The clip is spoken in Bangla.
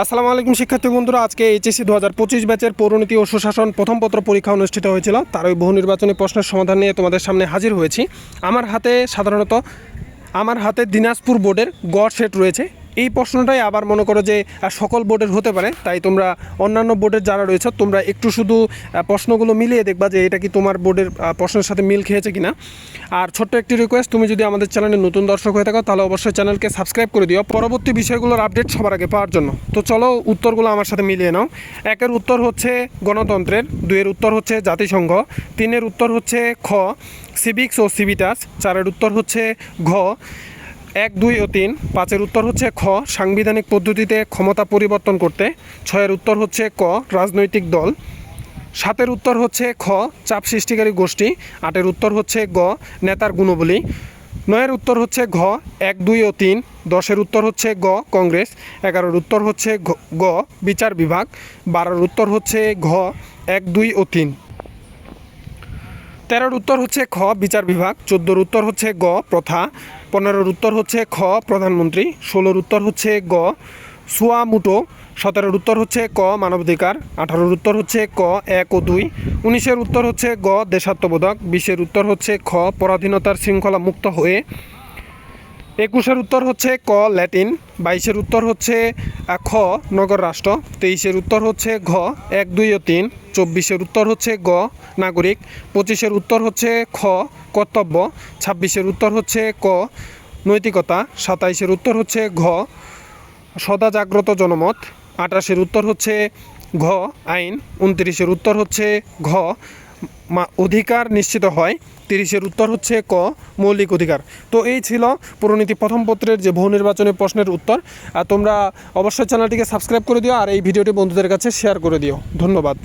আসসালামু আলাইকুম শিক্ষার্থী বন্ধুরা, আজকে এইচএসি দু হাজার পঁচিশ ব্যাচের পৌরনীতি ও সুশাসন প্রথমপত্র পরীক্ষা অনুষ্ঠিত হয়েছিল। তার ওই বহু নির্বাচনী প্রশ্নের সমাধান নিয়ে তোমাদের সামনে হাজির হয়েছি। আমার হাতে সাধারণত, আমার হাতে দিনাজপুর বোর্ডের গড় সেট রয়েছে। এই প্রশ্নটাই আবার মনে করো যে সকল বোর্ডের হতে পারে। তাই তোমরা অন্যান্য বোর্ডের যারা রয়েছে, তোমরা একটু শুধু প্রশ্নগুলো মিলিয়ে দেখবা যে এটা কি তোমার বোর্ডের প্রশ্নের সাথে মিল খেয়েছে কিনা। আর ছোট্ট একটি রিকোয়েস্ট তুমি যদি আমাদের চ্যানেলে নতুন দর্শক হয়ে থাকো, তাহলে অবশ্যই চ্যানেলকে সাবস্ক্রাইব করে দিও। পরবর্তী বিষয়গুলোর আপডেট সবার আগে পাওয়ার জন্য। তো চলো, উত্তরগুলো আমার সাথে মিলিয়ে নাও। একের উত্তর হচ্ছে গণতন্ত্রের, দুইয়ের উত্তর হচ্ছে জাতিসংঘ, তিনের উত্তর হচ্ছে খ সিভিক্স ও সিভিটাস চারের উত্তর হচ্ছে ঘ এক, দুই ও তিন। পাঁচের উত্তর হচ্ছে খ। সাংবিধানিক পদ্ধতিতে ক্ষমতা পরিবর্তন করতে। ছয়ের উত্তর হচ্ছে ক, রাজনৈতিক দল। সাতের উত্তর হচ্ছে খ, চাপ সৃষ্টিকারী গোষ্ঠী। আটের উত্তর হচ্ছে গ, নেতার গুণবলী। নয়ের উত্তর হচ্ছে ঘ, এক, দুই ও তিন। দশের উত্তর হচ্ছে গ, কংগ্রেস। এগারোর উত্তর হচ্ছে গ, বিচার বিভাগ। বারোর উত্তর হচ্ছে ঘ, এক, দুই ও তিন। তেরোর উত্তর হচ্ছে খ, বিচার বিভাগ। চোদ্দোর উত্তর হচ্ছে গ, প্রথা। পনেরোর উত্তর হচ্ছে খ, প্রধানমন্ত্রী। ষোলোর উত্তর হচ্ছে গ, সুয়ামুটো। সতেরোর উত্তর হচ্ছে ক, মানবাধিকার। আঠারোর উত্তর হচ্ছে ক, এক ও দুই। উনিশের উত্তর হচ্ছে গ, দেশাত্মবোধক। বিশের উত্তর হচ্ছে খ, পরাধীনতার শৃঙ্খলা মুক্ত হয়ে একুশের উত্তর হচ্ছে ক ল্যাটিন, বাইশের উত্তর হচ্ছে খ নগর রাষ্ট্র, তেইশের উত্তর হচ্ছে ঘ, এক, দুই ও তিন, চব্বিশের উত্তর হচ্ছে গ নাগরিক, পঁচিশের উত্তর হচ্ছে খ কর্তব্য, ছাব্বিশের উত্তর হচ্ছে ক নৈতিকতা, সাতাইশের উত্তর হচ্ছে ঘ সদা জাগ্রত জনমত আটাশের উত্তর হচ্ছে ঘ আইন, উনত্রিশের উত্তর হচ্ছে ঘ অধিকার নিশ্চিত হয়, তিরিশের উত্তর হচ্ছে ক, মৌলিক অধিকার। তো এই ছিল পুরনীতি প্রথম পত্রের যে বহু নির্বাচনী প্রশ্নের উত্তর। আর তোমরা অবশ্যই চ্যানেলটিকে সাবস্ক্রাইব করে দিও আর এই ভিডিওটি বন্ধুদের কাছে শেয়ার করে দিও। ধন্যবাদ।